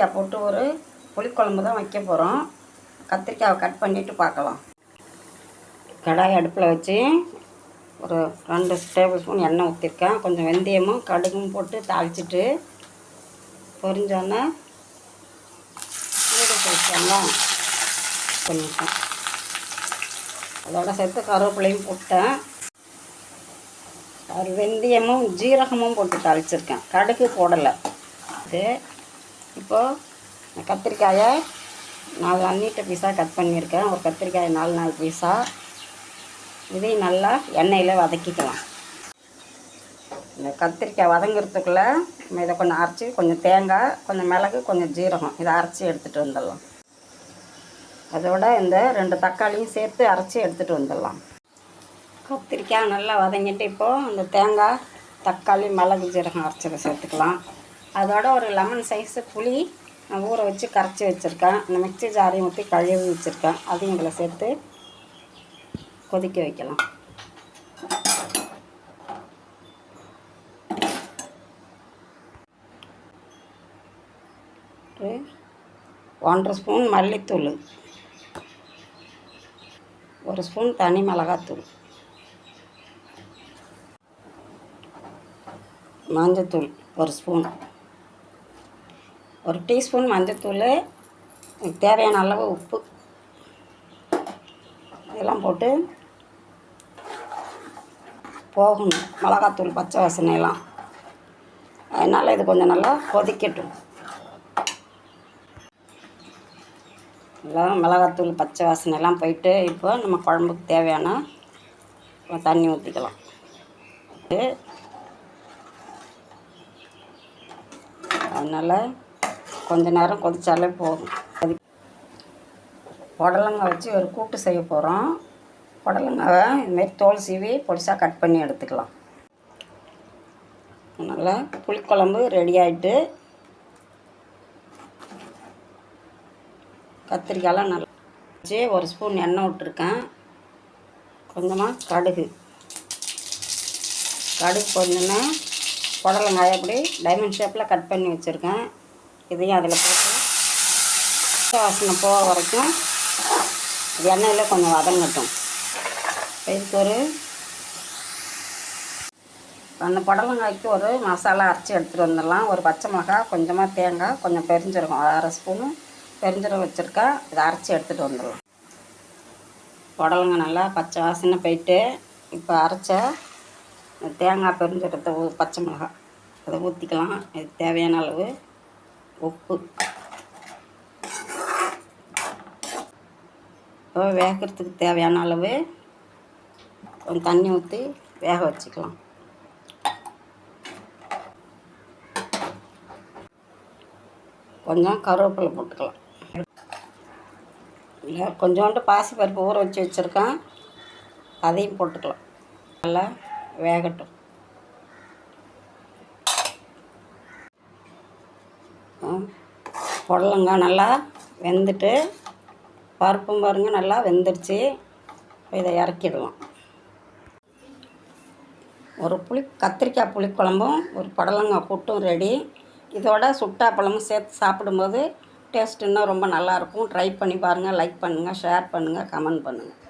கத்திரிக்காய் போட்டு ஒரு புளிக்குழம்பு தான் வைக்க போகிறோம் கத்திரிக்காயை கட் பண்ணிவிட்டு பார்க்கலாம். கடாய் அடுப்பில் வச்சு ஒரு ரெண்டு டேபிள் ஸ்பூன் எண்ணெய் ஊற்றிருக்கேன் கொஞ்சம் வெந்தயமும் கடுகும் போட்டு தாளிச்சிட்டு பொரிஞ்சோன்னே வீடு சேர்த்தாங்க கொஞ்சம் அதோட சேர்த்து கருவேப்பிலையும் போட்டேன். ஒரு வெந்தயமும் ஜீரகமும் போட்டு தாளிச்சிருக்கேன். கடுகு போடலை. இது இப்போது கத்திரிக்காயை நாலு அன்னிட்ட பீஸாக கட் பண்ணியிருக்கேன். ஒரு கத்திரிக்காயை நாலு நாலு பீஸாக இதையும் நல்லா எண்ணெயில் வதக்கிக்கலாம். இந்த கத்திரிக்காய் வதங்கிறதுக்குள்ளே நம்ம இதை கொஞ்சம் அரைச்சி கொஞ்சம் தேங்காய் கொஞ்சம் மிளகு கொஞ்சம் ஜீரகம் இதை அரைச்சி எடுத்துகிட்டு வந்துடலாம். அதோட இந்த ரெண்டு தக்காளியும் சேர்த்து அரைச்சி எடுத்துகிட்டு வந்துடலாம். கத்திரிக்காய் நல்லா வதங்கிட்டு இப்போது அந்த தேங்காய் தக்காளி மிளகு ஜீரகம் அரைச்சதை சேர்த்துக்கலாம். அதோட ஒரு லெமன் சைஸு புளி நான் ஊற வச்சு கரைச்சி வச்சுருக்கேன். இந்த மிக்ஸி ஜாரையும் ஊற்றி கழுவி வச்சுருக்கேன். அதையும் இதில் சேர்த்து கொதிக்க வைக்கலாம். ஒன்றரை ஸ்பூன் மல்லித்தூள். ஒரு ஸ்பூன் தனி மிளகாத்தூள். மஞ்சத்தூள் ஒரு ஸ்பூன். ஒரு டீஸ்பூன் மஞ்சத்தூள் தேவையான அளவு உப்பு. இதெல்லாம் போட்டு போகணும். மிளகாத்தூள் பச்சை வாசனையெல்லாம் அதனால் இது கொஞ்சம் நல்லா கொதிக்கட்டும். எல்லாம் மிளகாத்தூள் பச்சை வாசனையெல்லாம் போயிட்டு இப்போ நம்ம குழம்புக்கு தேவையான தண்ணி ஊற்றிக்கலாம் அதனால் கொஞ்ச நேரம் கொதிச்சாலே போதும். அது புடலங்காய் வச்சு ஒரு கூட்டு செய்ய போகிறோம் புடலங்காவை இதுமாரி தோல் சீவி பொடிசாக கட் பண்ணி எடுத்துக்கலாம். நல்லா புளிக்குழம்பு ரெடி ஆகிட்டு கத்திரிக்காயெலாம் நல்லா வச்சு ஒரு ஸ்பூன் எண்ணெய் விட்டுருக்கேன். கொஞ்சமாக கடுகு. கடுகு கொஞ்சோன்னா புடலங்காய் அப்படி டைமண்ட் ஷேப்பில் கட் பண்ணி வச்சுருக்கேன். இதையும் அதில் போட்டு பச்சை வாசனை போக வரைக்கும் எண்ணெயில் கொஞ்சம் வதங்கட்டும். இதுக்கு ஒரு அந்த புடலங்காய்க்கு ஒரு மசாலா அரைச்சி எடுத்துகிட்டு வந்துடலாம். ஒரு பச்சை மிளகாய் கொஞ்சமாக தேங்காய் கொஞ்சம் பெருஞ்சிருக்கும் ஒரு அரை ஸ்பூனு பெருஞ்சீரகம் வச்சுருக்கா. இதை அரைச்சி எடுத்துகிட்டு வந்துடலாம். புடலங்காய் நல்லா பச்சை வாசனை போயிட்டு இப்போ அரைச்ச தேங்காய் பெருஞ்சீரகத்தை பச்சை மிளகாய் அதை ஊற்றிக்கலாம் இது தேவையான அளவு. உப்பு. வேகிறதுக்கு தேவையான அளவு கொஞ்சம் தண்ணி ஊற்றி வேக வச்சுக்கலாம். கொஞ்சம் கருவேப்பிலை போட்டுக்கலாம். இல்லை கொஞ்சோண்டு பாசி பருப்பு ஊற வச்சு வச்சுருக்கேன். அதையும் போட்டுக்கலாம். நல்லா வேகட்டும். புடலங்காய் நல்லா வெந்துட்டு பருப்பும் பாருங்கள் நல்லா வெந்துருச்சு. இதை இறக்கிடுவோம் ஒரு புளி கத்திரிக்காய் புளிக்குழம்பும் ஒரு புடலங்காய் கூட்டும் ரெடி இதோட சுட்டாப்பழமும் சேர்த்து சாப்பிடும்போது டேஸ்ட் இன்னும் ரொம்ப நல்லாயிருக்கும் ட்ரை பண்ணி பாருங்கள் லைக் பண்ணுங்கள் ஷேர் பண்ணுங்கள் கமெண்ட் பண்ணுங்கள்